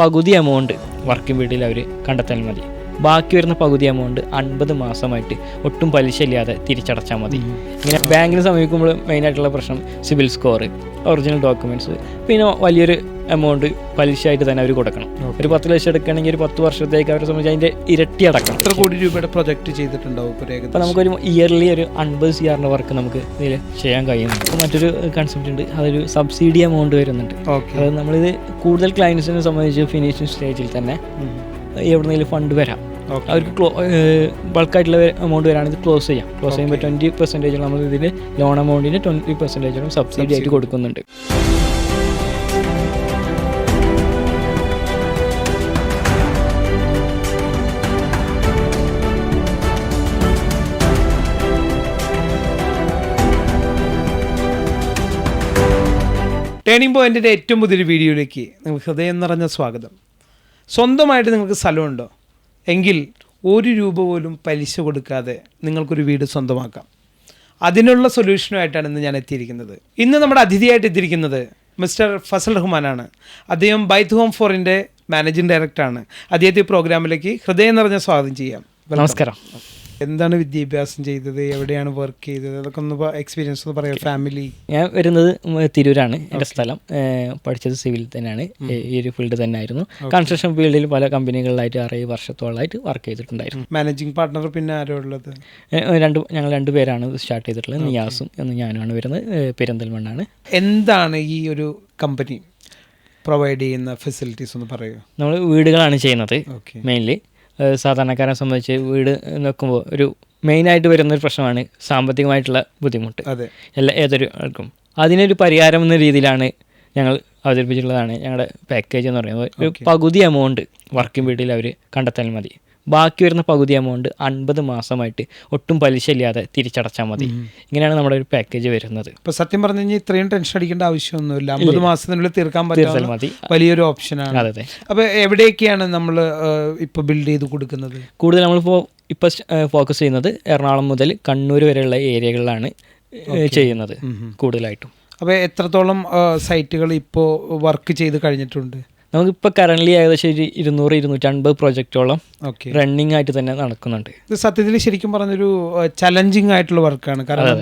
പകുതി amount working വീട്ടിൽ അവർ കണ്ടെത്താൻ മതി. ബാക്കി വരുന്ന പകുതി എമൗണ്ട് അൻപത് മാസമായിട്ട് ഒട്ടും പലിശ ഇല്ലാതെ തിരിച്ചടച്ചാൽ മതി. ഇങ്ങനെ ബാങ്കിന് സമീപിക്കുമ്പോൾ മെയിനായിട്ടുള്ള പ്രശ്നം സിവിൽ സ്കോർ ഒറിജിനൽ ഡോക്യുമെന്റ്സ് പിന്നെ വലിയൊരു എമൗണ്ട് പലിശയായിട്ട് തന്നെ അവർ കൊടുക്കണം. ഒരു പത്ത് ലക്ഷം എടുക്കണമെങ്കിൽ ഒരു പത്ത് വർഷത്തേക്ക് അവരെ സംബന്ധിച്ച് അതിന്റെ ഇരട്ടി അടക്കണം. എത്ര കോടി രൂപയുടെ പ്രൊജക്ട് ചെയ്തിട്ടുണ്ടാവും അപ്പൊ അപ്പോൾ നമുക്കൊരു ഇയർലി ഒരു അൻപത് സി ആറിന്റെ വർക്ക് നമുക്ക് ഇതിൽ ചെയ്യാൻ കഴിയുന്നുണ്ട് അപ്പോൾ മറ്റൊരു കൺസെപ്റ്റ് ഉണ്ട്. അതൊരു സബ്സിഡി എമൗണ്ട് വരുന്നുണ്ട്. അത് നമ്മളിത് കൂടുതൽ ക്ലയൻസിനെ സംബന്ധിച്ച് ഫിനിഷിംഗ് സ്റ്റേജിൽ തന്നെ എവിടെന്നെങ്കിലും ഫണ്ട് വരാം. അവർക്ക് ക്ലോ ബൾക്കായിട്ടുള്ള എമൗണ്ട് വരാണെങ്കിൽ ക്ലോസ് ചെയ്യാം. ക്ലോസ് ചെയ്യുമ്പോൾ ട്വന്റി പെർസെന്റേജ് നമ്മൾ ഇതിൽ ലോൺ എമൗണ്ടിന് ട്വന്റി പെർസെന്റേജോളം സബ്സിഡി ആയിട്ട് കൊടുക്കുന്നുണ്ട്. ടേണിംഗ് പോയിന്റിന്റെ ഏറ്റവും പുതിയൊരു വീഡിയോയിലേക്ക് നിങ്ങൾക്ക് ഹൃദയം നിറഞ്ഞ സ്വാഗതം. സ്വന്തമായിട്ട് നിങ്ങൾക്ക് സ്ഥലമുണ്ടോ? എങ്കിൽ ഒരു രൂപ പോലും പലിശ കൊടുക്കാതെ നിങ്ങൾക്കൊരു വീട് സ്വന്തമാക്കാം. അതിനുള്ള സൊല്യൂഷനുമായിട്ടാണ് ഇന്ന് ഞാൻ എത്തിയിരിക്കുന്നത്. ഇന്ന് നമ്മുടെ അതിഥിയായിട്ട് എത്തിയിരിക്കുന്നത് മിസ്റ്റർ ഫസൽ റഹ്മാനാണ്. അദ്ദേഹം ബൈത്ത് ഹോം ഫോറിന്റെ മാനേജിംഗ് ഡയറക്ടറാണ്. അദ്ദേഹത്തെ പ്രോഗ്രാമിലേക്ക് ഹൃദയം നിറഞ്ഞ സ്വാഗതം ചെയ്യാം. നമസ്കാരം. എന്താണ് വിദ്യാഭ്യാസം ചെയ്തത്? എവിടെയാണ് വർക്ക് ചെയ്തത്? അതൊക്കെ ഒന്ന് എക്സ്പീരിയൻസ് ഒന്ന് പറയാം ഫാമിലി ഞാൻ വരുന്നത് തിരൂരാണ് എന്റെ സ്ഥലം. പഠിച്ചത് സിവിൽ തന്നെയാണ്. ഈ- ഒരു ഫീൽഡ് തന്നെ ആയിരുന്നു കൺസ്ട്രക്ഷൻ ഫീൽഡിൽ പല കമ്പനികളിലായിട്ട് അറേ വർഷത്തോളമായിട്ട് വർക്ക് ചെയ്തിട്ടുണ്ടായിരുന്നു. മാനേജിംഗ് പാർട്ണർ പിന്നെ ആരോ ഉള്ളത്? രണ്ട് ഞങ്ങൾ രണ്ട് പേരാണ് സ്റ്റാർട്ട് ചെയ്തിട്ടുള്ളത്. നിയാസും എന്ന് ഞാനുമാണ് വരുന്നത്. പെരിന്തൽമണ്ണാണ്. എന്താണ് ഈ ഒരു കമ്പനി പ്രൊവൈഡ് ചെയ്യുന്ന ഫെസിലിറ്റീസ് ഒന്ന് പറയുക നമ്മൾ വീടുകളാണ് ചെയ്യുന്നത് മെയിൻലി സാധാരണക്കാരെ സംബന്ധിച്ച് വീട് നോക്കുമ്പോൾ ഒരു മെയിനായിട്ട് വരുന്ന ഒരു പ്രശ്നമാണ് സാമ്പത്തികമായിട്ടുള്ള ബുദ്ധിമുട്ട്. എല്ലാ ഏതൊരു ആൾക്കും. അതിനൊരു പരിഹാരം എന്ന രീതിയിലാണ് ഞങ്ങൾ അവതരിപ്പിച്ചിട്ടുള്ളതാണ് ഞങ്ങളുടെ പാക്കേജ് എന്ന് പറയുന്നത്. ഒരു പകുതി എമൗണ്ട് വർക്കിംഗ് വീട്ടിൽ അവർ കണ്ടെത്താൻ മതി. ബാക്കി വരുന്ന പകുതി എമൗണ്ട് അൻപത് മാസമായിട്ട് ഒട്ടും പലിശ ഇല്ലാതെ തിരിച്ചടച്ചാൽ മതി. ഇങ്ങനെയാണ് നമ്മുടെ ഒരു പാക്കേജ് വരുന്നത്. ഇപ്പൊ സത്യം പറഞ്ഞു കഴിഞ്ഞാൽ ഇത്രയും ടെൻഷൻ അടിക്കേണ്ട ആവശ്യമൊന്നുമില്ല. അമ്പത് മാസത്തിനുള്ളിൽ തീർക്കാൻ പറ്റുന്ന മതി. വലിയൊരു ഓപ്ഷനാണ് അതെ അതെ. അപ്പൊ എവിടെയൊക്കെയാണ് നമ്മൾ ഇപ്പൊ ബിൽഡ് ചെയ്ത് കൊടുക്കുന്നത്? കൂടുതൽ നമ്മളിപ്പോൾ ഇപ്പോൾ ഫോക്കസ് ചെയ്യുന്നത് എറണാകുളം മുതൽ കണ്ണൂർ വരെയുള്ള ഏരിയകളിലാണ് ചെയ്യുന്നത് കൂടുതലായിട്ടും. അപ്പൊ എത്രത്തോളം സൈറ്റുകൾ ഇപ്പോൾ വർക്ക് ചെയ്ത് കഴിഞ്ഞിട്ടുണ്ട്? നമുക്കിപ്പോൾ കറന്റ്ലി ഏകദേശം ഒരു ഇരുന്നൂറ് ഇരുന്നൂറ്റൻപത് പ്രൊജക്റ്റോളം ഓക്കെ റണ്ണിങ് ആയിട്ട് തന്നെ നടക്കുന്നുണ്ട്. ഇത് സത്യത്തിൽ ശരിക്കും പറഞ്ഞൊരു ചലഞ്ചിങ് ആയിട്ടുള്ള വർക്കാണ് കാരണം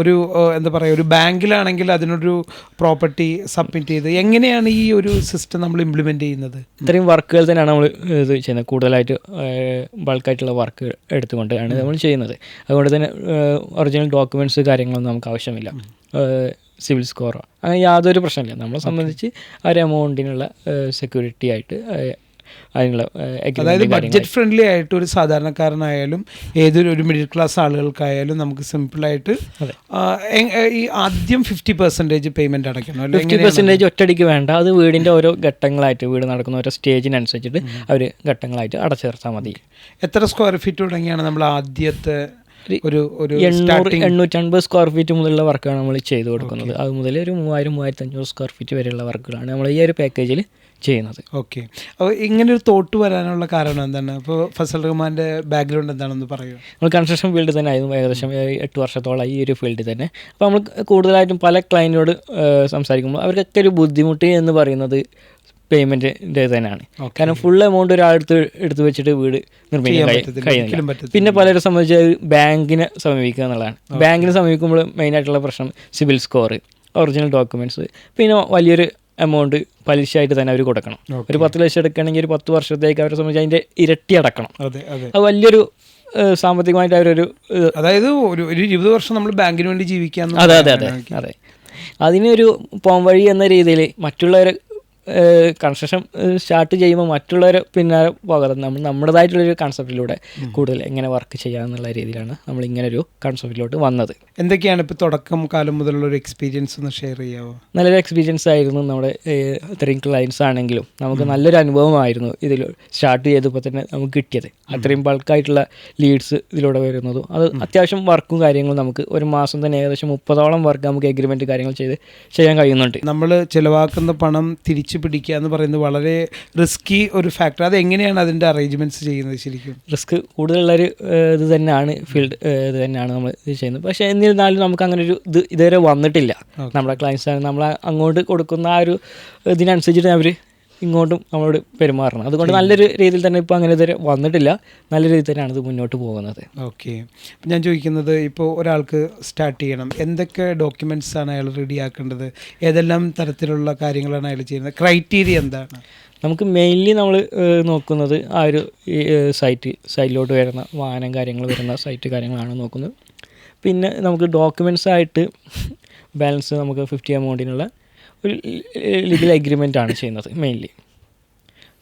ഒരു എന്താ പറയുക ഒരു ബാങ്കിലാണെങ്കിൽ അതിനൊരു പ്രോപ്പർട്ടി സബ്മിറ്റ് ചെയ്ത് എങ്ങനെയാണ് ഈ ഒരു സിസ്റ്റം നമ്മൾ ഇംപ്ലിമെന്റ് ചെയ്യുന്നത്? ഇത്രയും വർക്കുകൾ തന്നെയാണ് നമ്മൾ ഇത് ചെയ്യുന്നത്. കൂടുതലായിട്ട് ബൾക്കായിട്ടുള്ള വർക്ക് എടുത്തുകൊണ്ടാണ് നമ്മൾ ചെയ്യുന്നത്. അതുകൊണ്ട് തന്നെ ഒറിജിനൽ ഡോക്യുമെന്റ്സ് കാര്യങ്ങളൊന്നും നമുക്ക് ആവശ്യമില്ല. സിവിൽ സ്കോറോ. അങ്ങനെ യാതൊരു പ്രശ്നമില്ല. നമ്മളെ സംബന്ധിച്ച് ആ ഒരു എമൗണ്ടിനുള്ള സെക്യൂരിറ്റി ആയിട്ട് അതിനുള്ള അതായത് ബഡ്ജറ്റ് ഫ്രണ്ട്ലി ആയിട്ട് ഒരു സാധാരണക്കാരനായാലും ഏതൊരു ഒരു മിഡിൽ ക്ലാസ് ആളുകൾക്കായാലും നമുക്ക് സിമ്പിളായിട്ട് ആയിട്ട് ഈ ആദ്യം ഫിഫ്റ്റി പെർസെന്റേജ് പേയ്മെന്റ് അടയ്ക്കണം. ഫിഫ്റ്റി പെർസെന്റേജ് ഒറ്റടിക്ക് വേണ്ട. അത് വീടിന്റെ ഓരോ ഘട്ടങ്ങളായിട്ട് വീട് നടക്കുന്ന ഓരോ സ്റ്റേജിനനുസരിച്ചിട്ട് അവർ ഘട്ടങ്ങളായിട്ട് അടച്ചു തീർത്താൽ മതി. എത്ര സ്ക്വയർ ഫീറ്റ് തുടങ്ങിയാണ് നമ്മൾ ആദ്യത്തെ ഒരു ഒരു എണ്ണൂറ് എണ്ണൂറ്റൻപത് സ്ക്വയർ ഫീറ്റ് മുതലുള്ള വർക്കാണ് നമ്മൾ ചെയ്തു കൊടുക്കുന്നത്. അത് മുതൽ ഒരു മൂവായിരം മൂവായിരത്തി അഞ്ഞൂറ് സ്ക്വയർ ഫീറ്റ് വരെയുള്ള വർക്കുകളാണ് നമ്മൾ ഈ ഒരു പാക്കേജിൽ ചെയ്യുന്നത്. ഓക്കെ അപ്പോൾ ഇങ്ങനെ ഒരു തോട്ട് വരാനുള്ള കാരണം എന്താണ്? അപ്പോൾ ഫസൽ റഹ്മാന്റെ ബാക്ക്ഗ്രൗണ്ട് എന്താണെന്ന് പറയുക നമ്മൾ കൺസ്ട്രക്ഷൻ ഫീൽഡ് തന്നെ ആയിരുന്നു ഏകദേശം എട്ട് വർഷത്തോളം ഈ ഒരു ഫീൽഡിൽ തന്നെ. അപ്പോൾ നമ്മൾ കൂടുതലായിട്ടും പല ക്ലയന്റിനോട് സംസാരിക്കുമ്പോൾ അവർക്കൊക്കെ ഒരു ബുദ്ധിമുട്ട് എന്ന് പറയുന്നത് പേയ്മെന്റിന്റെ തന്നെയാണ്. കാരണം ഫുൾ എമൗണ്ട് ഒരാളെടുത്ത് എടുത്ത് വെച്ചിട്ട് വീട് നിർമ്മിക്കാൻ കഴിയുന്നില്ല. പിന്നെ പലരെ സംബന്ധിച്ച് ബാങ്കിനെ സമീപിക്കുക എന്നുള്ളതാണ്. ബാങ്കിനെ സമീപിക്കുമ്പോൾ മെയിനായിട്ടുള്ള പ്രശ്നം സിവിൽ സ്കോർ ഒറിജിനൽ ഡോക്യുമെന്റ്സ് പിന്നെ വലിയൊരു എമൗണ്ട് പലിശയായിട്ട് തന്നെ അവർ കൊടുക്കണം. ഒരു പത്ത് ലക്ഷം എടുക്കണമെങ്കിൽ ഒരു പത്ത് വർഷത്തേക്ക് അവരെ സംബന്ധിച്ച് അതിന്റെ ഇരട്ടി അടക്കണം. അതെ വലിയൊരു സാമ്പത്തികമായിട്ട് അവരൊരു അതായത് ഒരു ഒരു ഇരുപത് വർഷം നമ്മൾ ബാങ്കിന് വേണ്ടി ജീവിക്കാൻ അതെ അതെ അതെ അതെ. അതിനൊരു പോംവഴി എന്ന രീതിയിൽ മറ്റുള്ളവരെ കൺസ്ട്രക്ഷൻ സ്റ്റാർട്ട് ചെയ്യുമ്പോൾ മറ്റുള്ളവർ പിന്നാലെ പകർന്ന് നമ്മൾ നമ്മുടേതായിട്ടുള്ളൊരു കൺസെപ്റ്റിലൂടെ കൂടുതൽ എങ്ങനെ വർക്ക് ചെയ്യാം എന്നുള്ള രീതിയിലാണ് നമ്മൾ ഇങ്ങനെ ഒരു കൺസെപ്റ്റിലോട്ട് വന്നത്. എന്തൊക്കെയാണ് ഇപ്പോൾ തുടക്കം കാലം മുതലുള്ള ഒരു എക്സ്പീരിയൻസ് ഒന്ന് ഷെയർ ചെയ്യാമോ നല്ലൊരു എക്സ്പീരിയൻസ് ആയിരുന്നു നമ്മുടെ ഇത്രയും ക്ലയൻസ് ആണെങ്കിലും. നമുക്ക് നല്ലൊരു അനുഭവമായിരുന്നു ഇതിൽ സ്റ്റാർട്ട് ചെയ്തപ്പോൾ തന്നെ നമുക്ക് കിട്ടിയത്. അത്രയും ബൾക്കായിട്ടുള്ള ലീഡ്സ് ഇതിലൂടെ വരുന്നതും. അത് അത്യാവശ്യം വർക്കും കാര്യങ്ങളും നമുക്ക് ഒരു മാസം തന്നെ ഏകദേശം മുപ്പതോളം വർക്ക് നമുക്ക് എഗ്രിമെന്റ് കാര്യങ്ങൾ ചെയ്ത് ചെയ്യാൻ കഴിയുന്നുണ്ട്. നമ്മൾ ചിലവാക്കുന്ന പണം തിരിച്ചു പിടിക്കുക എന്ന് പറയുന്നത് വളരെ റിസ്കി ഒരു ഫാക്ടർ അത് എങ്ങനെയാണ് അതിന്റെ അറേഞ്ച്മെന്റ്സ് ചെയ്യുന്നത് ശരിക്കും? റിസ്ക് കൂടുതലുള്ളൊരു ഇത് തന്നെയാണ് ഫീൽഡ് ഇത് തന്നെയാണ് നമ്മൾ ഇത് ചെയ്യുന്നത്. പക്ഷേ എന്നിരുന്നാലും നമുക്ക് അങ്ങനെ ഒരു ഇത് ഇതുവരെ വന്നിട്ടില്ല. നമ്മുടെ ക്ലയൻസ് നമ്മൾ അങ്ങോട്ട് കൊടുക്കുന്ന ആ ഒരു ഇതിനനുസരിച്ചിട്ട് അവർ ഇങ്ങോട്ടും നമ്മളോട് പെരുമാറണം. അതുകൊണ്ട് നല്ലൊരു രീതിയിൽ തന്നെ ഇപ്പോൾ അങ്ങനെ ഇതുവരെ വന്നിട്ടില്ല. നല്ല രീതിയിൽ തന്നെയാണ് ഇത് മുന്നോട്ട് പോകുന്നത്. ഓക്കെ. ഞാൻ ചോദിക്കുന്നത് ഇപ്പോൾ ഒരാൾക്ക് സ്റ്റാർട്ട് ചെയ്യണം. എന്തൊക്കെ ഡോക്യുമെന്റ്സ് ആണ് അയാൾ റെഡി ആക്കേണ്ടത്? ഏതെല്ലാം തരത്തിലുള്ള കാര്യങ്ങളാണ് അയാൾ ചെയ്യുന്നത്? ക്രൈറ്റീരിയ എന്താണ്? നമുക്ക് മെയിൻലി നമ്മൾ നോക്കുന്നത് ആ ഒരു സൈറ്റ് സൈറ്റിലോട്ട് വരുന്ന വാഹനം കാര്യങ്ങൾ വരുന്ന സൈറ്റ് കാര്യങ്ങളാണ് നോക്കുന്നത്. പിന്നെ നമുക്ക് ഡോക്യുമെന്റ്സ് ആയിട്ട് ബാലൻസ് നമുക്ക് ഫിഫ്റ്റി എമൗണ്ടിനുള്ള ഒരു ലീഗൽ അഗ്രിമെന്റ് ആണ് ചെയ്യുന്നത് മെയിൻലി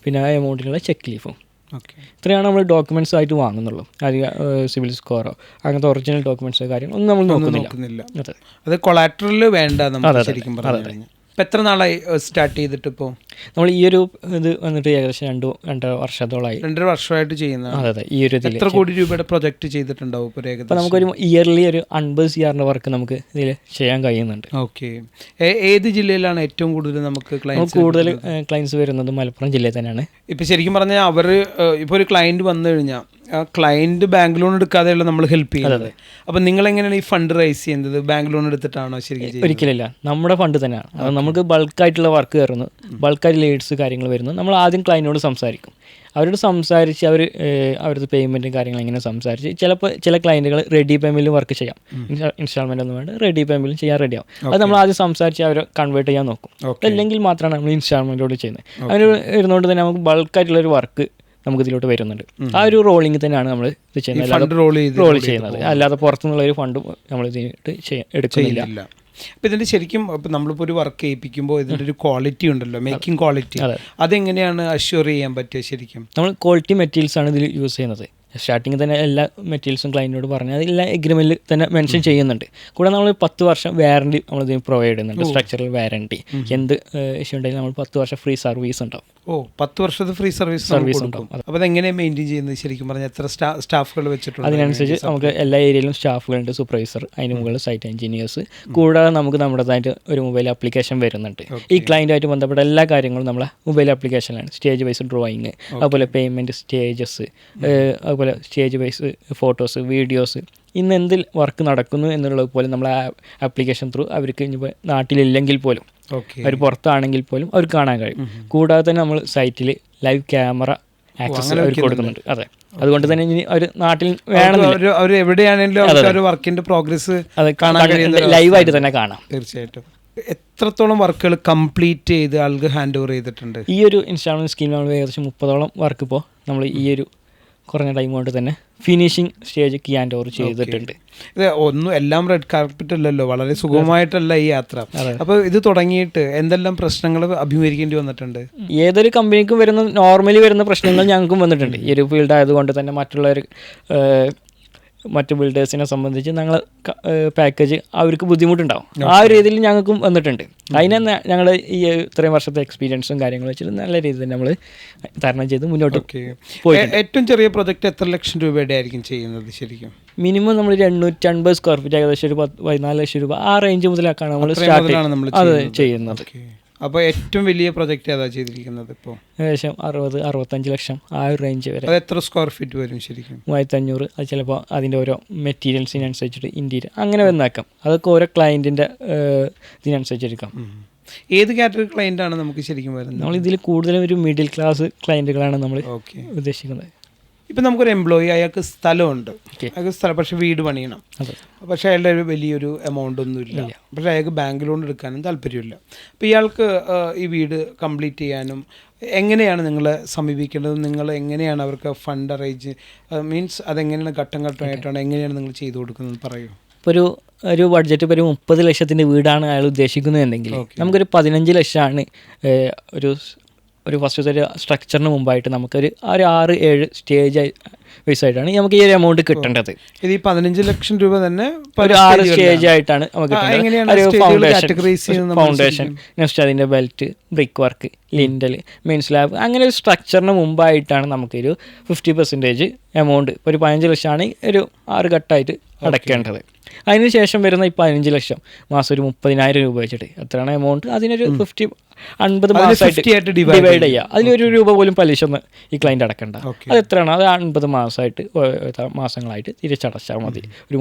പിന്നെ ആ എമൗണ്ടിനുള്ള ചെക്ക് ലീഫും ഓക്കെ ഇത്രയാണ് നമ്മൾ ഡോക്യുമെന്റ്സ് ആയിട്ട് വാങ്ങുന്നുള്ളൂ. അധിക സിവിൽ സ്കോറോ അങ്ങനത്തെ ഒറിജിനൽ ഡോക്യുമെന്റ്സോ കാര്യങ്ങളൊന്നും ഒന്നും നമ്മൾ നോക്കുന്നില്ല. അതെ. കൊളാട്രലിൽ വേണ്ട. ശരിക്കും ഇപ്പം എത്ര നാളായി സ്റ്റാർട്ട് ചെയ്തിട്ട് ഇപ്പോൾ നമ്മൾ ഈ ഒരു ഇത് വന്നിട്ട് ഏകദേശം രണ്ട് രണ്ടര വർഷത്തോളമായി രണ്ടര വർഷമായിട്ട് ചെയ്യുന്ന അതെ അതെ ഈ ഒരു എത്ര കോടി രൂപയുടെ പ്രൊജക്ട് ചെയ്തിട്ടുണ്ടാവും ഇപ്പോൾ ഏകദേശം? നമുക്കൊരു ഇയർലി ഒരു അൻപത് സി ആറിന്റെ വർക്ക് നമുക്ക് ഇതിൽ ചെയ്യാൻ കഴിയുന്നുണ്ട്. ഓക്കെ ഏത് ജില്ലയിലാണ് ഏറ്റവും കൂടുതൽ നമുക്ക് ക്ലയൻസ് കൂടുതൽ ക്ലയൻസ് വരുന്നത് മലപ്പുറം ജില്ലയിൽ തന്നെയാണ്. ഇപ്പോൾ ശരിക്കും പറഞ്ഞാൽ അവർ ഇപ്പോൾ ഒരു ക്ലയന്റ് വന്നു കഴിഞ്ഞാൽ ക്ലയന്റ് ബാങ്ക് ലോൺ എടുക്കാതെയുള്ള നമ്മൾ ഹെൽപ്പ് ചെയ്യുന്നത്? അപ്പം നിങ്ങൾ എങ്ങനെയാണ് ഈ ഫണ്ട് റൈസ് ചെയ്യുന്നത്? ബാങ്ക് ലോൺ എടുത്തിട്ടാണോ ശരിക്കും ഒരിക്കലില്ല. നമ്മുടെ ഫണ്ട് തന്നെയാണ്. അത് നമുക്ക് ബൾക്കായിട്ടുള്ള വർക്ക് കയറുന്നു. ബൾക്കായിട്ട് ലീഡ്സ് കാര്യങ്ങൾ വരുന്നു. നമ്മൾ ആദ്യം ക്ലയന്റിനോട് സംസാരിക്കും. അവരോട് സംസാരിച്ച് അവർ അവരുടെ പേയ്മെന്റും കാര്യങ്ങളും ഇങ്ങനെ സംസാരിച്ച് ചിലപ്പോൾ ചില ക്ലയന്റുകൾ റെഡി പേയ്മെന്റിലും വർക്ക് ചെയ്യാം. ഇൻസ്റ്റാൾമെന്റ് ഒന്നും വേണ്ട. റെഡി പേയ്മെന്റിലും ചെയ്യാൻ റെഡിയാവും അത് നമ്മൾ ആദ്യം സംസാരിച്ച് അവരെ കൺവേർട്ട് ചെയ്യാൻ നോക്കും. അല്ലെങ്കിൽ മാത്രമാണ് നമ്മൾ ഇൻസ്റ്റാൾമെന്റോട് ചെയ്യുന്നത്. അവർ ഇരുന്നുകൊണ്ട് തന്നെ നമുക്ക് ബൾക്കായിട്ടുള്ള ഒരു വർക്ക് നമുക്ക് ഇതിലോട്ട് വരുന്നുണ്ട് ആ ഒരു റോളിംഗ് തന്നെയാണ് നമ്മൾ ഇത് ചെയ്യുന്നത്. റോൾ ചെയ്യുന്നത്. അല്ലാതെ പുറത്തുനിന്നുള്ള ഒരു ഫണ്ട് നമ്മൾ ഇതിനായിട്ട് എടുക്കുന്നില്ല. അപ്പോൾ അപ്പം ഇതിന്റെ ശരിക്കും ഇപ്പം നമ്മളിപ്പോൾ ഒരു വർക്ക് ചെയ്യിപ്പിക്കുമ്പോൾ ഇതിന്റെ ഒരു ക്വാളിറ്റി ഉണ്ടല്ലോ മേക്കിംഗ് ക്വാളിറ്റി അതെ. അതെങ്ങനെയാണ് അഷ്യൂർ ചെയ്യാൻ പറ്റുക ശരിക്കും? നമ്മൾ ക്വാളിറ്റി മെറ്റീരിയൽസ് ആണ് ഇതിൽ യൂസ് ചെയ്യുന്നത്. സ്റ്റാർട്ടിങ് തന്നെ എല്ലാ മെറ്റീരിയൽസും ക്ലയന്റിനോട് പറഞ്ഞ് അതെല്ലാം എഗ്രിമെന്റിൽ തന്നെ മെൻഷൻ ചെയ്യുന്നുണ്ട്. കൂടെ നമ്മൾ പത്ത് വർഷം വാറണ്ടി നമ്മൾ ഇതിന് പ്രൊവൈഡ് ചെയ്യുന്നുണ്ട്. സ്ട്രക്ചറൽ വാറണ്ടി എന്ത് ഇഷ്യൂ ഉണ്ടെങ്കിലും നമ്മൾ പത്ത് വർഷം ഫ്രീ സർവീസ് ഉണ്ടാവും. ഓ പത്ത് വർഷത്തെ ഫ്രീ സർവീസ് സർവീസ് ഉണ്ടാവും. അപ്പോൾ അതെങ്ങനെയാണ് മെയിന്റെയിൻ ചെയ്യുന്നത്? ശരിക്കും പറഞ്ഞാൽ എത്ര സ്റ്റാ സ്റ്റാഫുകൾ വെച്ചിട്ടുണ്ട്? അതിനനുസരിച്ച് നമുക്ക് എല്ലാ ഏരിയയിലും സ്റ്റാഫുകളുണ്ട് സൂപ്പർവൈസർ അതിന് മുകളിൽ സൈറ്റ് എഞ്ചിനീയേഴ്സ് കൂടാതെ നമുക്ക് നമ്മുടേതായിട്ട് ഒരു മൊബൈൽ ആപ്ലിക്കേഷൻ വരുന്നുണ്ട്. ഈ ക്ലയന്റുമായിട്ട് ബന്ധപ്പെട്ട എല്ലാ കാര്യങ്ങളും നമ്മളെ മൊബൈൽ ആപ്ലിക്കേഷനിലാണ് സ്റ്റേജ് വൈസ് ഡ്രോയിങ് അതുപോലെ പേയ്മെന്റ് സ്റ്റേജസ് അതുപോലെ സ്റ്റേജ് വൈസ് ഫോട്ടോസ് വീഡിയോസ് ഇന്ന് എന്തിൽ വർക്ക് നടക്കുന്നു എന്നുള്ളത് പോലെ നമ്മൾ ആപ്ലിക്കേഷൻ ത്രൂ അവർക്ക് ഇനിയിപ്പോൾ നാട്ടിലില്ലെങ്കിൽ പോലും അവർ പുറത്താണെങ്കിൽ പോലും അവർക്ക് കാണാൻ കഴിയും. കൂടാതെ തന്നെ നമ്മൾ സൈറ്റിൽ ലൈവ് ക്യാമറ ആക്സസ് അവർക്ക് കൊടുക്കുന്നുണ്ട്. അതെ. അതുകൊണ്ട് തന്നെ ഇനി അവർ നാട്ടിൽ വേണമെന്നില്ല. അവർ എവിടെയാണെങ്കിലും വർക്കിന്റെ പ്രോഗ്രസ് ലൈവായിട്ട് തന്നെ കാണാം. തീർച്ചയായിട്ടും. എത്രത്തോളം വർക്കുകൾ കംപ്ലീറ്റ് ചെയ്ത് ആൾക്ക് ഹാൻഡ് ഓവർ ചെയ്തിട്ടുണ്ട്? ഈ ഒരു ഇൻസ്റ്റാൾമെന്റ് സ്കീമിൽ നമ്മൾ ഏകദേശം മുപ്പതോളം വർക്ക് ഇപ്പോൾ നമ്മൾ ഈ ഒരു കുറഞ്ഞ ടൈം കൊണ്ട് തന്നെ finishing stage key hand over ചെയ്തിട്ടുണ്ട്. ഇത് ഒന്നും എല്ലാം റെഡ് കാർപ്പറ്റ് അല്ലല്ലോ വളരെ സുഖമായിട്ടല്ല ഈ യാത്ര. അപ്പോൾ ഇത് തുടങ്ങിയിട്ട് എന്തെല്ലാം പ്രശ്നങ്ങൾ അഭിമുഖീകരിക്കേണ്ടി വന്നിട്ടുണ്ട്? ഏതൊരു കമ്പനിക്കും വരുന്ന നോർമലി വരുന്ന പ്രശ്നങ്ങൾ ഞങ്ങൾക്കും വന്നിട്ടുണ്ട്. ഈ ഒരു ഫീൽഡ് ആയതുകൊണ്ട് തന്നെ മറ്റുള്ളവർ മറ്റു ബിൽഡേഴ്സിനെ സംബന്ധിച്ച് ഞങ്ങൾ പാക്കേജ് അവർക്ക് ബുദ്ധിമുട്ടുണ്ടാവും. ആ ഒരു രീതിയിൽ ഞങ്ങൾക്കും വന്നിട്ടുണ്ട്. അതിനെ ഞങ്ങൾ ഈ ഇത്രയും വർഷത്തെ എക്സ്പീരിയൻസും കാര്യങ്ങളും വെച്ചിട്ട് നല്ല രീതിയിൽ നമ്മൾ തരണം ചെയ്ത് മുന്നോട്ട്. ഏറ്റവും ചെറിയ പ്രൊജക്റ്റ് എത്ര ലക്ഷം രൂപയുടെ ആയിരിക്കും ചെയ്യുന്നത് ശരിക്കും? മിനിമം നമ്മൾ ഒരു എണ്ണൂറ്റൻപത് സ്ക്വയർ ഫീറ്റ് ഏകദേശം ഒരു പത്ത് പതിനാല് ലക്ഷം രൂപ ആ റേഞ്ച് മുതലാക്കാണ് നമ്മൾ സ്റ്റാർട്ട് അത് ചെയ്യുന്നത്. അപ്പോൾ ഏറ്റവും വലിയ പ്രൊജക്റ്റ് ഏതാ ചെയ്തിരിക്കുന്നത് ഇപ്പോൾ ഏകദേശം അറുപത് അറുപത്തഞ്ച് ലക്ഷം ആ ഒരു റേഞ്ച് വരെ. അത് എത്ര സ്ക്വയർ ഫീറ്റ് വരും ശരിക്കും? മൂവായിരത്തി അഞ്ഞൂറ് അത് ചിലപ്പോൾ അതിന്റെ ഓരോ മെറ്റീരിയൽസിനനുസരിച്ചിട്ട് ഇന്റീരിയർ അങ്ങനെ വന്നേക്കാം. അതൊക്കെ ഓരോ ക്ലയന്റിന്റെ ഇതിനനുസരിച്ചിരിക്കാം. ഏത് കാറ്റഗറി ക്ലയന്റ് ആണ് നമുക്ക് ശരിക്കും വരുന്നത്? നമ്മൾ ഇതിൽ കൂടുതലും ഒരു മിഡിൽ ക്ലാസ് ക്ലയന്റുകളാണ് നമ്മൾ ഉദ്ദേശിക്കുന്നത്. ഇപ്പം നമുക്കൊരു എംപ്ലോയി അയാൾക്ക് സ്ഥലമുണ്ട്. അയാൾക്ക് സ്ഥലം പക്ഷെ വീട് പണിയണം. പക്ഷേ അയാളുടെ ഒരു വലിയൊരു എമൗണ്ട് ഒന്നുമില്ല പക്ഷേ അയാൾക്ക് ബാങ്ക് ലോൺ എടുക്കാനും താല്പര്യമില്ല. അപ്പം ഇയാൾക്ക് ഈ വീട് കംപ്ലീറ്റ് ചെയ്യാനും എങ്ങനെയാണ് നിങ്ങളെ സമീപിക്കേണ്ടത്? നിങ്ങൾ എങ്ങനെയാണ് അവർക്ക് ഫണ്ട് അറേഞ്ച് മീൻസ് അതെങ്ങനെയാണ് ഘട്ടം ഘട്ടമായിട്ടാണ് എങ്ങനെയാണ് നിങ്ങൾ ചെയ്തു കൊടുക്കുന്നത് പറയൂ. ഇപ്പോൾ ഒരു ഒരു ബഡ്ജറ്റ് ഇപ്പോൾ ഒരു മുപ്പത് ലക്ഷത്തിന്റെ വീടാണ് അയാൾ ഉദ്ദേശിക്കുന്നത് ഉദ്ദേശിക്കുന്നതെങ്കിൽ നമുക്കൊരു പതിനഞ്ച് ലക്ഷമാണ് ഒരു ഒരു ഫസ്റ്റ് ഒരു സ്ട്രക്ചറിന് മുമ്പായിട്ട് നമുക്കൊരു ഒരു ആറ് ഏഴ് സ്റ്റേജ് വയസ്സായിട്ടാണ് നമുക്ക് ഈ ഒരു എമൗണ്ട് കിട്ടേണ്ടത്. ഇത് ഈ പതിനഞ്ച് ലക്ഷം രൂപ തന്നെ ഒരു ആറ് സ്റ്റേജ് ആയിട്ടാണ് നമുക്ക് ഒരു ഫൗണ്ടേഷൻ ഫൗണ്ടേഷൻ നെക്സ്റ്റ് അതിന്റെ belt brick work lintel main slab അങ്ങനെ ഒരു സ്ട്രക്ചറിന് മുമ്പായിട്ടാണ് നമുക്കൊരു ഫിഫ്റ്റി പെർസെന്റേജ് എമൗണ്ട് ഇപ്പോൾ ഒരു പതിനഞ്ച് ലക്ഷമാണ് ഒരു ആറ് ഘട്ടമായിട്ട് അടയ്ക്കേണ്ടത് അതിനുശേഷം വരുന്ന ഈ പതിനഞ്ച് ലക്ഷം മാസം ഒരു മുപ്പതിനായിരം രൂപ വെച്ചിട്ട് എത്രയാണ് എമൗണ്ട് അതിനൊരു ഫിഫ്റ്റി അൻപത് മാസമായിട്ട് 50 ആയിട്ട് divide ഡിവൈഡ് ചെയ്യുക അതിലൊരു രൂപ പോലും പലിശ ഒന്ന് ഈ ക്ലയന്റ് അടക്കണ്ട. അത് എത്രയാണ്? അത് അൻപത് മാസമായിട്ട് മാസങ്ങളായിട്ട് തിരിച്ചടച്ചാൽ മതി. ഒരു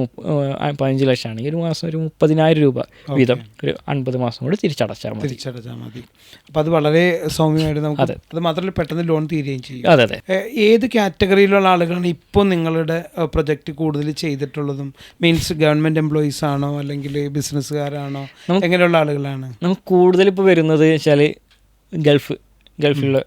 പതിനഞ്ച് ലക്ഷം ആണെങ്കിൽ ഒരു മാസം ഒരു മുപ്പതിനായിരം രൂപ വീതം ഒരു അൻപത് മാസം കൂടി തിരിച്ചടച്ചാൽ മതി. തിരിച്ചടച്ചാൽ മതി. അപ്പോൾ അത് വളരെ സൗമ്യമായിട്ട് നമുക്ക് അത്. മാത്രമല്ല പെട്ടെന്ന് ലോൺ തീരുകയും ചെയ്യും. അതെ അതെ. ഏത് കാറ്റഗറിയിലുള്ള ആളുകളാണ് ഇപ്പോൾ നിങ്ങളുടെ പ്രൊജക്റ്റ് കൂടുതൽ ചെയ്തിട്ടുള്ളതും മീൻസ് ഗവൺമെന്റ് എംപ്ലോയീസ് ആണോ അല്ലെങ്കിൽ ബിസിനസ്സുകാരാണോ എങ്ങനെയുള്ള ആളുകളാണ്? നമുക്ക് കൂടുതൽ ഇപ്പോൾ വരുന്നത് വെച്ചാൽ ഗൾഫ് ഗൾഫിലുള്ള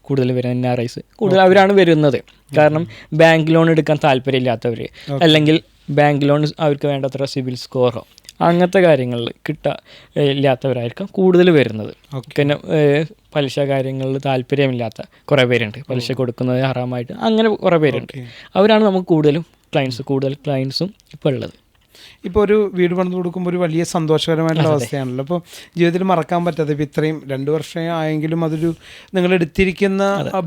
കൂടുതൽ വരുന്ന എൻ ആർ ഐസ്. കൂടുതൽ അവരാണ് വരുന്നത്. കാരണം ബാങ്ക് ലോൺ എടുക്കാൻ താല്പര്യമില്ലാത്തവർ അല്ലെങ്കിൽ ബാങ്ക് ലോൺ അവർക്ക് വേണ്ടത്ര സിവിൽ സ്കോറോ അങ്ങനത്തെ കാര്യങ്ങളിൽ കിട്ട ഇല്ലാത്തവരായിരിക്കും കൂടുതൽ വരുന്നത്. പിന്നെ പലിശ കാര്യങ്ങളിൽ താല്പര്യമില്ലാത്ത കുറേ പേരുണ്ട്. പലിശ കൊടുക്കുന്നത് ഹറാമായിട്ട് അങ്ങനെ കുറേ പേരുണ്ട്. അവരാണ് നമുക്ക് കൂടുതലും ക്ലയൻസ് കൂടുതൽ ക്ലയൻസും ഇപ്പോൾ ഉള്ളത്. ഇപ്പോൾ ഒരു വീട് പണിത് കൊടുക്കുമ്പോൾ ഒരു വലിയ സന്തോഷകരമായിട്ടുള്ള അവസ്ഥയാണല്ലോ. അപ്പോൾ ജീവിതത്തിൽ മറക്കാൻ പറ്റാതെ ഇപ്പോൾ ഇത്രയും രണ്ട് വർഷം ആയെങ്കിലും അതൊരു നിങ്ങൾ എടുത്തിരിക്കുന്ന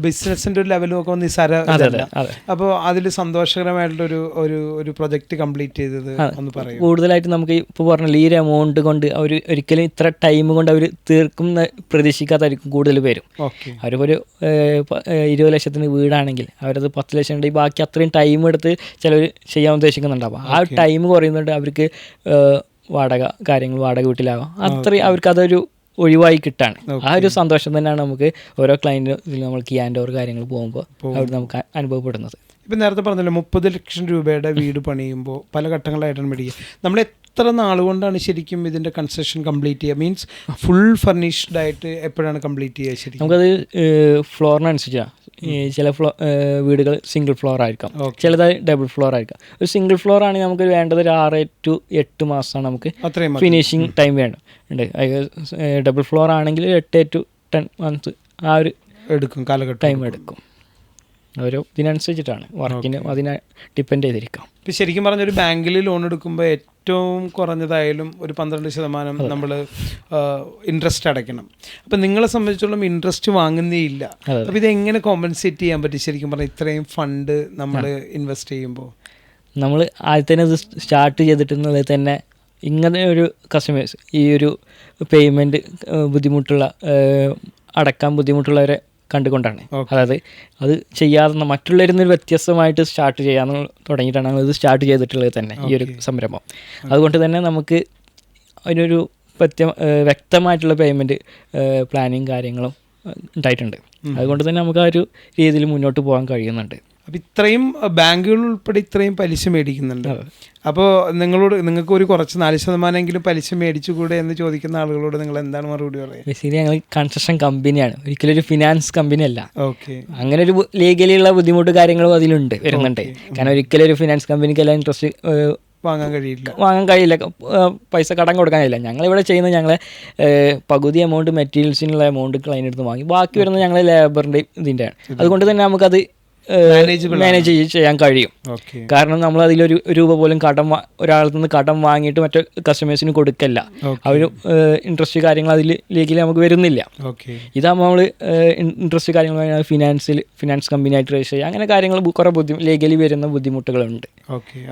ബിസിനസിന്റെ ഒരു ലെവലും ഒക്കെ നിസ്സാര അപ്പോൾ അതിൽ സന്തോഷകരമായിട്ടുള്ളൊരു ഒരു ഒരു ഒരു പ്രൊജക്റ്റ് കംപ്ലീറ്റ് ചെയ്തത് ഒന്ന് പറയും. കൂടുതലായിട്ട് നമുക്ക് ഇപ്പോൾ പറഞ്ഞില്ല ഈ ഒരു എമൗണ്ട് കൊണ്ട് അവർ ഒരിക്കലും ഇത്ര ടൈം കൊണ്ട് അവർ തീർക്കും പ്രതീക്ഷിക്കാത്തായിരിക്കും കൂടുതൽ പേരും. അവരൊരു ഇരുപത് ലക്ഷത്തിന് വീടാണെങ്കിൽ അവരത് പത്ത് ലക്ഷം ഉണ്ടെങ്കിൽ ബാക്കി അത്രയും ടൈം എടുത്ത് ചിലവർ ചെയ്യാൻ ഉദ്ദേശിക്കുന്നുണ്ടാവും. ആ ടൈം കുറയുന്നുണ്ട് അവർക്ക് വാടക കാര്യങ്ങൾ വാടക വീട്ടിലാവാം. അത്രയും അവർക്ക് അതൊരു ഒഴിവായി കിട്ടാണ്. ആ ഒരു സന്തോഷം തന്നെയാണ് നമുക്ക് ഓരോ ക്ലയന്റ് ഇതിൽ നമ്മൾ കീ ആൻഡ് ഓവർ കാര്യങ്ങൾ പോകുമ്പോൾ അവിടെ നമുക്ക് അനുഭവപ്പെടുന്നത്. ഇപ്പം നേരത്തെ പറഞ്ഞല്ലോ മുപ്പത് ലക്ഷം രൂപയുടെ വീട് പണിയുമ്പോൾ പല ഘട്ടങ്ങളായിട്ടാണ് മേടിക്കുക നമ്മൾ എത്ര നാളുകൊണ്ടാണ് ശരിക്കും ഇതിന്റെ കൺസ്ട്രക്ഷൻ കംപ്ലീറ്റ് ചെയ്യുക? മീൻസ് ഫുൾ ഫർണിഷ്ഡ് ആയിട്ട് എപ്പോഴാണ് കംപ്ലീറ്റ് ചെയ്യുക ശരിക്കും? നമുക്കത് ഫ്ലോറിനനുസരിച്ചാണ് ചില ഫ്ലോ വീടുകൾ സിംഗിൾ ഫ്ലോർ ആയിരിക്കാം. ചിലത് ഡബിൾ ഫ്ലോർ ആയിരിക്കാം. ഒരു സിംഗിൾ ഫ്ലോർ ആണെങ്കിൽ നമുക്ക് വേണ്ടത് ഒരു ആറ് ടു എട്ട് മാസമാണ് നമുക്ക് ഫിനിഷിങ് ടൈം വേണം. ഉണ്ട്. ഡബിൾ ഫ്ലോർ ആണെങ്കിൽ എട്ട് ടു ടെൻ മന്ത്സ് ആ ഒരു എടുക്കും കാലഘട്ടം ടൈം എടുക്കും. ഓരോ ഇതിനനുസരിച്ചിട്ടാണ്. വർക്കിന് അതിനെ ഡിപ്പെൻഡ് ചെയ്തിരിക്കാം. ഇപ്പം ശരിക്കും പറഞ്ഞ ഒരു ബാങ്കിൽ ലോൺ എടുക്കുമ്പോൾ ഏറ്റവും കുറഞ്ഞതായാലും ഒരു പന്ത്രണ്ട് ശതമാനം നമ്മൾ ഇൻട്രസ്റ്റ് അടയ്ക്കണം. അപ്പം നിങ്ങളെ സംബന്ധിച്ചോളം ഇൻട്രസ്റ്റ് വാങ്ങുന്നേ ഇല്ല. അപ്പം ഇത് എങ്ങനെ കോമ്പൻസേറ്റ് ചെയ്യാൻ പറ്റും? ശരിക്കും പറഞ്ഞാൽ ഇത്രയും ഫണ്ട് നമ്മൾ ഇൻവെസ്റ്റ് ചെയ്യുമ്പോൾ നമ്മൾ ആദ്യത്തെ അത് സ്റ്റാർട്ട് ചെയ്തിട്ടുള്ളത് തന്നെ ഇങ്ങനെ ഒരു കസ്റ്റമേഴ്സ് ഈ ഒരു പേയ്മെന്റ് ബുദ്ധിമുട്ടുള്ള അടക്കാൻ ബുദ്ധിമുട്ടുള്ളവരെ കണ്ടുകൊണ്ടാണ്. അതായത് അത് ചെയ്യാതെ മറ്റുള്ളവരിൽ നിന്ന് വ്യത്യസ്തമായിട്ട് സ്റ്റാർട്ട് ചെയ്യാൻ തുടങ്ങിയിട്ടാണ് ഇത് സ്റ്റാർട്ട് ചെയ്തിട്ടുള്ളത് തന്നെ ഈ ഒരു സംരംഭം. അതുകൊണ്ട് തന്നെ നമുക്ക് അതിനൊരു വ്യക്തമായിട്ടുള്ള പേയ്മെന്റ് പ്ലാനിങ് കാര്യങ്ങളും ഉണ്ടായിട്ടുണ്ട്. അതുകൊണ്ട് തന്നെ നമുക്ക് ആ ഒരു രീതിയിൽ മുന്നോട്ട് പോകാൻ കഴിയുന്നുണ്ട്. അപ്പം ഇത്രയും ബാങ്കുകൾ ഉൾപ്പെടെ ഇത്രയും പലിശ മേടിക്കുന്നുണ്ട്. അപ്പോൾ നിങ്ങളോട് നിങ്ങൾക്ക് ഒരു കുറച്ച് നാല് ശതമാനമെങ്കിലും പലിശ മേടിച്ചുകൂടെ എന്ന് ചോദിക്കുന്ന ആളുകളോട് നിങ്ങൾ എന്താണ് മറുപടി പറയുക? ബേസിക്കലി ഞങ്ങൾ കൺസ്ട്രക്ഷൻ കമ്പനിയാണ് ഒരിക്കലും ഒരു ഫിനാൻസ് കമ്പനി അല്ല. ഓക്കെ അങ്ങനെ ഒരു ലീഗലിയുള്ള ബുദ്ധിമുട്ട് കാര്യങ്ങളും അതിലുണ്ട് വരുന്നുണ്ട്. കാരണം ഒരിക്കലും ഒരു ഫിനാൻസ് കമ്പനിക്ക് എല്ലാം ഇൻട്രസ്റ്റ് വാങ്ങാൻ കഴിയില്ല. വാങ്ങാൻ കഴിയില്ല. പൈസ കടം കൊടുക്കാൻ കഴിയില്ല ഞങ്ങളിവിടെ ചെയ്യുന്നത് ഞങ്ങളെ പകുതി എമൗണ്ട് മെറ്റീരിയൽസിനുള്ള എമൗണ്ട് ക്ലൈന്റ് എടുത്ത് വാങ്ങി. ബാക്കി വരുന്നത് ഞങ്ങൾ ലേബറിന്റെ ഇതിന്റെയാണ്. അതുകൊണ്ട് തന്നെ നമുക്കത് മാനേജ് ചെയ്യാൻ കഴിയും. കാരണം നമ്മൾ അതിലൊരു രൂപ പോലും കടം ഒരാളിൽ നിന്ന് കടം വാങ്ങിയിട്ട് മറ്റു കസ്റ്റമേഴ്സിന് കൊടുക്കല്ല. അവർ ഇൻട്രസ്റ്റ് കാര്യങ്ങൾ അതിൽ ലീഗലി നമുക്ക് വരുന്നില്ല. ഇതാകുമ്പോൾ നമ്മൾ ഇൻട്രസ്റ്റ് കാര്യങ്ങൾ ഫിനാൻസിൽ ഫിനാൻസ് കമ്പനി ആയിട്ട് രജിസ്റ്റർ ചെയ്യുക. അങ്ങനെ കാര്യങ്ങൾ കുറെ ബുദ്ധി ലീഗലി വരുന്ന ബുദ്ധിമുട്ടുകളുണ്ട്.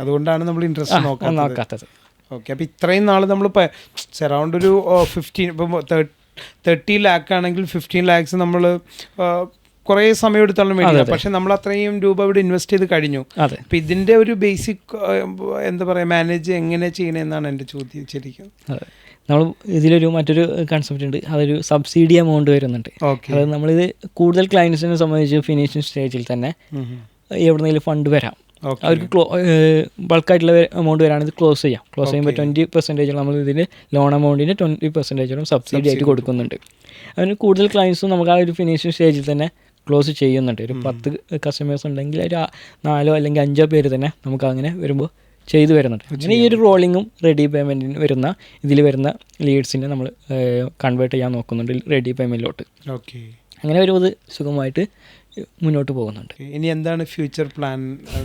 അതുകൊണ്ടാണ് നമ്മൾ ഇൻട്രസ്റ്റ് നോക്കാത്തത്. ഓക്കെ അപ്പോൾ ഇത്രയും നാൾ നമ്മൾ സെറൗണ്ട് ഒരു ഫിഫ്റ്റീൻ ഇപ്പം തേർട്ടി ലാക്ക് ആണെങ്കിൽ ഫിഫ്റ്റീൻ ലാക്സ് നമ്മൾ കുറേ സമയം എടുത്തോളം വേണ്ടില്ല പക്ഷെ നമ്മൾ അത്രയും രൂപ ഇവിടെ ഇൻവെസ്റ്റ് ചെയ്ത് കഴിഞ്ഞു. അപ്പൊ ഇതിന്റെ ഇതിന്റെ ഒരു ബേസിക് എന്താ പറയുക മാനേജ് എങ്ങനെ ചെയ്യണമെന്നാണ് എന്റെ ചോദ്യം ശരിക്കും. നമ്മൾ ഇതിലൊരു മറ്റൊരു കൺസെപ്റ്റ് ഉണ്ട്. അതൊരു സബ്സിഡി എമൗണ്ട് വരുന്നുണ്ട്. അതായത് നമ്മളിത് കൂടുതൽ ക്ലയൻസിനെ സംബന്ധിച്ച് ഫിനിഷിംഗ് സ്റ്റേജിൽ തന്നെ എവിടെന്നെങ്കിലും ഫണ്ട് വരാം. അവർക്ക് ക്ലോ ബൾക്കായിട്ടുള്ള എമൗണ്ട് വരാണെങ്കിൽ ക്ലോസ് ചെയ്യാം. ക്ലോസ് ചെയ്യുമ്പോൾ ട്വന്റി പെർസെന്റേജ് നമ്മൾ ഇതിന് ലോൺ എമൗണ്ടിന് ട്വന്റി പെർസെന്റേജോളം സബ്സിഡി ആയിട്ട് കൊടുക്കുന്നുണ്ട്. അതിന് കൂടുതൽ ക്ലയൻസും നമുക്ക് ആ ഒരു ഫിനിഷിംഗ് സ്റ്റേജിൽ തന്നെ ക്ലോസ് ചെയ്യുന്നുണ്ട്. ഒരു പത്ത് കസ്റ്റമേഴ്സ് ഉണ്ടെങ്കിൽ ഒരു നാലോ അല്ലെങ്കിൽ അഞ്ചോ പേര് തന്നെ നമുക്ക് അങ്ങനെ വരുമ്പോൾ ചെയ്തു വരുന്നുണ്ട്. അങ്ങനെ ഈ ഒരു റോളിങ്ങും റെഡി പേയ്മെന്റിന് വരുന്ന ഇതിൽ വരുന്ന ലീഡ്സിനെ നമ്മൾ കൺവേർട്ട് ചെയ്യാൻ നോക്കുന്നുണ്ട് റെഡി പേയ്മെന്റിലോട്ട് ഓക്കെ. അങ്ങനെ വരുമ്പോൾ ഇത് സുഖമായിട്ട് മുന്നോട്ട് പോകുന്നുണ്ട്. ഇനി എന്താണ് ഫ്യൂച്ചർ പ്ലാൻ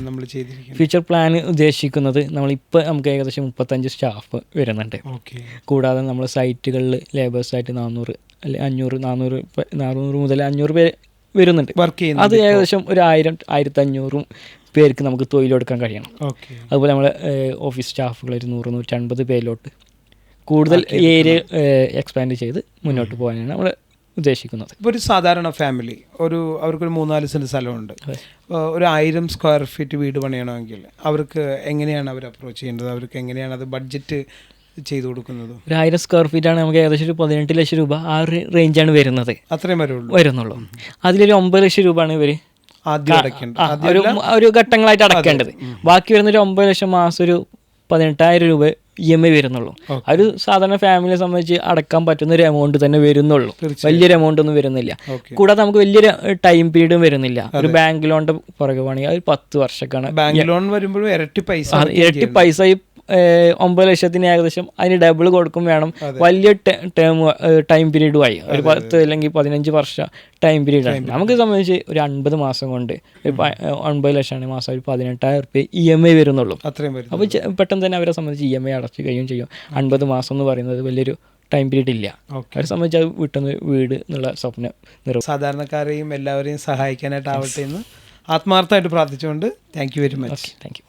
നമ്മൾ ചെയ്തിരിക്കുന്നത്? ഫ്യൂച്ചർ പ്ലാൻ ഉദ്ദേശിക്കുന്നത് നമ്മളിപ്പോൾ നമുക്ക് ഏകദേശം മുപ്പത്തഞ്ച് സ്റ്റാഫ് വരുന്നുണ്ട്. ഓക്കെ. കൂടാതെ നമ്മൾ സൈറ്റുകളിൽ ലേബേഴ്സായിട്ട് നാനൂറ് അല്ലെ അഞ്ഞൂറ് നാനൂറ് നാനൂറ് മുതൽ അഞ്ഞൂറ് പേര് വരുന്നുണ്ട്. വർക്ക് ചെയ്യുന്നത് അത് ഏകദേശം ഒരു ആയിരം ആയിരത്തി അഞ്ഞൂറും പേർക്ക് നമുക്ക് തൊഴിലെടുക്കാൻ കഴിയണം. ഓക്കെ അതുപോലെ നമ്മൾ ഓഫീസ് സ്റ്റാഫുകൾ ഒരു നൂറ് നൂറ്റൻപത് പേരിലോട്ട് കൂടുതൽ ഏരിയ എക്സ്പാൻഡ് ചെയ്ത് മുന്നോട്ട് പോകാനാണ് നമ്മൾ ഉദ്ദേശിക്കുന്നത്. ഇപ്പോൾ ഒരു സാധാരണ ഫാമിലി ഒരു അവർക്കൊരു മൂന്നാൽ സെന്റ് സ്ഥലമുണ്ട്. ഒരു ആയിരം സ്ക്വയർ ഫീറ്റ് വീട് പണിയണമെങ്കിൽ അവർക്ക് എങ്ങനെയാണ് അവർ അപ്രോച്ച് ചെയ്യേണ്ടത്? അവർക്ക് എങ്ങനെയാണ് അത് ബഡ്ജറ്റ് ചെയ്തു കൊടുക്കുന്നത്? ഒരു ആയിരം സ്ക്വയർ ഫീറ്റ് ആണ് നമുക്ക് ഏകദേശം ഒരു പതിനെട്ട് ലക്ഷം രൂപ ആ ഒരു റേഞ്ചാണ് വരുന്നത്. അത്രയും വരുള്ളൂ. വരുന്നുള്ളൂ. അതിലൊരു ഒമ്പത് ലക്ഷം രൂപയാണ് ഇവർ ഒരു ഒരു ഘട്ടങ്ങളായിട്ട് അടക്കേണ്ടത് ബാക്കി വരുന്ന ഒരു ഒമ്പത് ലക്ഷം മാസം ഒരു പതിനെട്ടായിരം രൂപ ഇ എം ഐ വരുന്നുള്ളൂ. ഒരു സാധാരണ ഫാമിലിയെ സംബന്ധിച്ച് അടക്കാൻ പറ്റുന്ന ഒരു എമൗണ്ട് തന്നെ വരുന്നുള്ളൂ. വലിയൊരു എമൗണ്ട് ഒന്നും വരുന്നില്ല. കൂടാതെ നമുക്ക് വലിയൊരു ടൈം പീരീഡും വരുന്നില്ല. ഒരു ബാങ്ക് ലോണിന്റെ പുറകെ വേണമെങ്കിൽ അത് പത്ത് വർഷക്കാണ് ബാങ്ക് ലോൺ വരുമ്പോഴും ഇരട്ടി പൈസ ഇരട്ടി പൈസ ഈ ഒമ്പത് ലക്ഷത്തിന് ഏകദേശം അതിന് ഡബിൾ കൊടുക്കും വേണം. വലിയ ടേം ടൈം പീരീഡും ആയി. ഒരു പത്ത് അല്ലെങ്കിൽ പതിനഞ്ച് വർഷം ടൈം പീരീഡ് ആണ്. നമുക്ക് സംബന്ധിച്ച് ഒരു അൻപത് മാസം കൊണ്ട് ഒൻപത് ലക്ഷമാണ് മാസം ഒരു പതിനെട്ടായിരം റുപ്യ ഇ എം ഐ വരുന്നുള്ളൂ. അത്രയും അപ്പൊ അപ്പോൾ പെട്ടെന്ന് തന്നെ അവരെ സംബന്ധിച്ച് ഇ എം ഐ അടച്ചു കഴിയും ചെയ്യും. അൻപത് മാസം എന്ന് പറയുന്നത് വലിയൊരു ടൈം പീരീഡ് ഇല്ല. അവരെ സംബന്ധിച്ച് അത് വീട്ടിൽ വീട് എന്നുള്ള സ്വപ്നം നിറവ് സാധാരണക്കാരെയും എല്ലാവരെയും സഹായിക്കാനായിട്ട് ആവട്ടെ എന്ന് ആത്മാർത്ഥമായിട്ട് പ്രാർത്ഥിച്ചുകൊണ്ട് thank you very much thank you